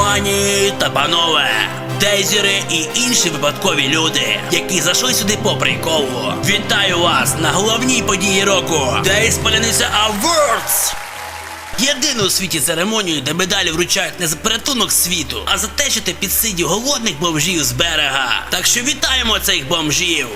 Пані та панове, дейзери і інші випадкові люди, які зайшли сюди по приколу. Вітаю вас на головній події року Дейс Паляниця Awards! Єдину у світі церемонію, де медалі вручають не за порятунок світу, а за те, що ти підсидів голодних бомжів з берега. Так що вітаємо цих бомжів!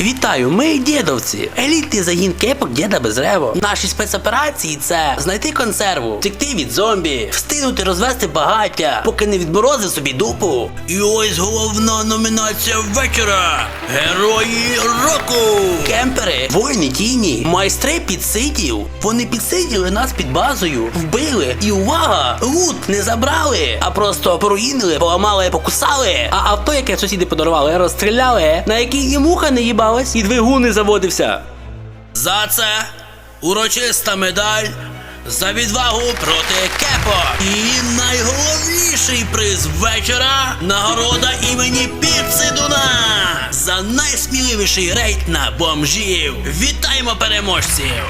Вітаю, ми дідовці. Елітний загін кепок діда Безрево. Наші спецоперації це знайти консерву, втекти від зомбі, встигнути розвести багаття, поки не відморозив собі дупу. І ось головна номінація вечора. Герої року. Кемпери, воїни тіні, майстри підсидів. Вони підсиділи нас під базою, вбили. І увага! Лут не забрали, а просто поруїнили, поламали, покусали. А авто, яке сусіди подарували, розстріляли, на якій і муха не їбалась, і двигун не заводився. За це урочиста медаль за відвагу проти Кепо. І найголовніший приз вечора нагорода імені Підсидуна за найсміливіший рейд на бомжів. Вітаємо переможців!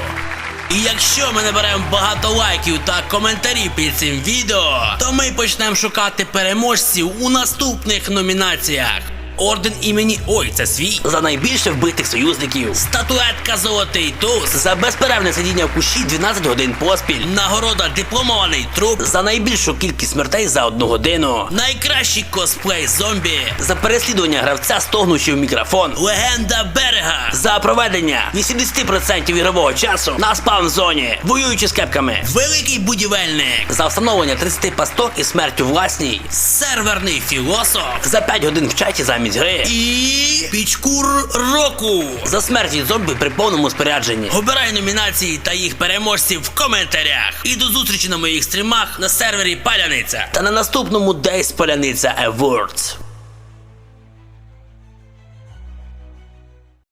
І якщо ми наберемо багато лайків та коментарів під цим відео, то ми почнемо шукати переможців у наступних номінаціях. Орден імені Ой, це свій за найбільше вбитих союзників. Статуетка Золотий туз за безперервне сидіння в кущі 12 годин поспіль. Нагорода дипломований труп за найбільшу кількість смертей за одну годину. Найкращий косплей зомбі за переслідування гравця, стогнучи в мікрофон. Легенда берега за проведення 80% ігрового часу на спаун зоні, воюючи з кепками. Великий будівельник за встановлення 30 пасток і смертю власній. Серверний філософ за 5 годин в чаті замість гри. І пічкур року за смерті зомби при повному спорядженні. Обирай номінації та їх переможців в коментарях. І до зустрічі на моїх стрімах на сервері Паляниця та на наступному Days Паляниця Awards.